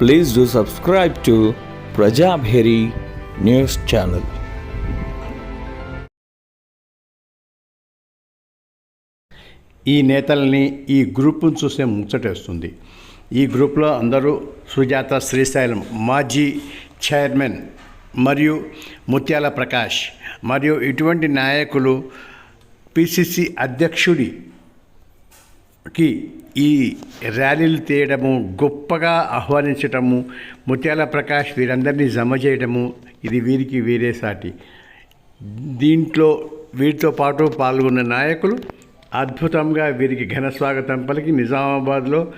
Please do subscribe to Prajabheri news channel ఈ నేతల్ని ఈ గ్రూప్ను చూస్తే ముచ్చటేస్తుంది. ఈ గ్రూప్లో అందరూ సుజాత శ్రీశైలం మాజీ చైర్మన్ మరియు ముత్యాల ప్రకాష్ మరియు ఇటువంటి నాయకులు పిసిసి కి ఈ ర్యాలీలు తీయడము గొప్పగా ఆహ్వానించటము ముత్యాల ప్రకాష్ వీరందరినీ జమ చేయడము ఇది వీరికి వేరే సాటి. దీంట్లో వీరితో పాటు పాల్గొన్న నాయకులు అద్భుతంగా వీరికి ఘన స్వాగతం పలికి నిజామాబాద్లో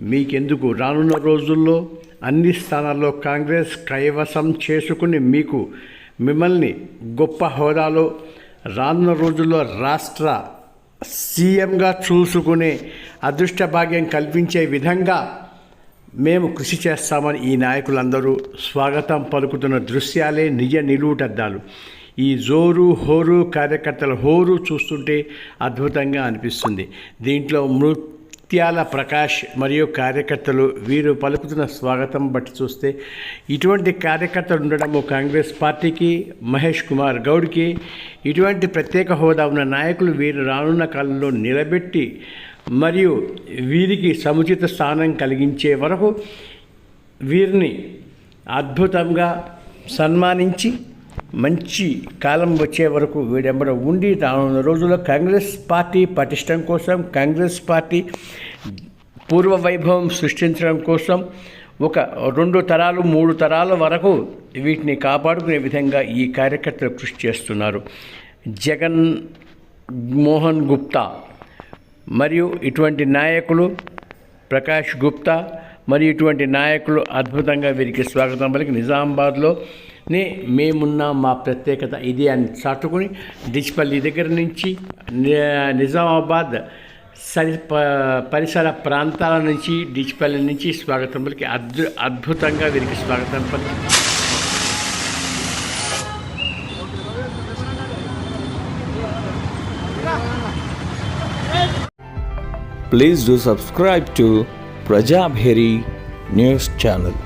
మీకెందుకు? రానున్న రోజుల్లో అన్ని స్థానాల్లో కాంగ్రెస్ కైవసం చేసుకుని మీకు మిమ్మల్ని గొప్ప హోదాలో రానున్న రోజుల్లో రాష్ట్ర సీఎంగా చూసుకునే అదృష్ట భాగ్యం కల్పించే విధంగా మేము కృషి చేస్తామని ఈ నాయకులందరూ స్వాగతం పలుకుతున్న దృశ్యాలే నిజ నిలువుటద్దాలు ఈ జోరు హోరు కార్యకర్తల హోరు చూస్తుంటే అద్భుతంగా అనిపిస్తుంది. దీంట్లో ముత్యాల ప్రకాష్ మరియు కార్యకర్తలు వీరు పలుకుతున్న స్వాగతం బట్టి చూస్తే ఇటువంటి కార్యకర్తలు ఉండడము కాంగ్రెస్ పార్టీకి మహేష్ కుమార్ గౌడ్కి ఇటువంటి ప్రత్యేక హోదా ఉన్న నాయకులు వీరు రానున్న కాలంలో నిలబెట్టి మరియు వీరికి సముచిత స్థానం కలిగించే వరకు వీరిని అద్భుతంగా సన్మానించి మంచి కాలం వచ్చే వరకు వీడెంబడ ఉండి రానున్న రోజుల్లో కాంగ్రెస్ పార్టీ పటిష్టం కోసం కాంగ్రెస్ పార్టీ పూర్వ వైభవం సృష్టించడం కోసం ఒక రెండు తరాలు మూడు తరాల వరకు వీటిని కాపాడుకునే విధంగా ఈ కార్యకర్తలు కృషి చేస్తున్నారు. జగన్ మోహన్ గుప్తా మరియు ఇటువంటి నాయకులు ప్రకాష్ గుప్తా మరియు ఇటువంటి నాయకులు అద్భుతంగా వీరికి స్వాగతం పలికి నే మేమున్న మా ప్రత్యేకత ఇది అని చాటుకుని డిచ్పల్లి దగ్గర నుంచి నిజామాబాద్ సరి ప- పరిసర ప్రాంతాల నుంచి డిచ్పల్లి నుంచి స్వాగతం పలికి అద్భు అద్భుతంగా వీరికి స్వాగతం పలికి. Please do subscribe to Prajabheri news channel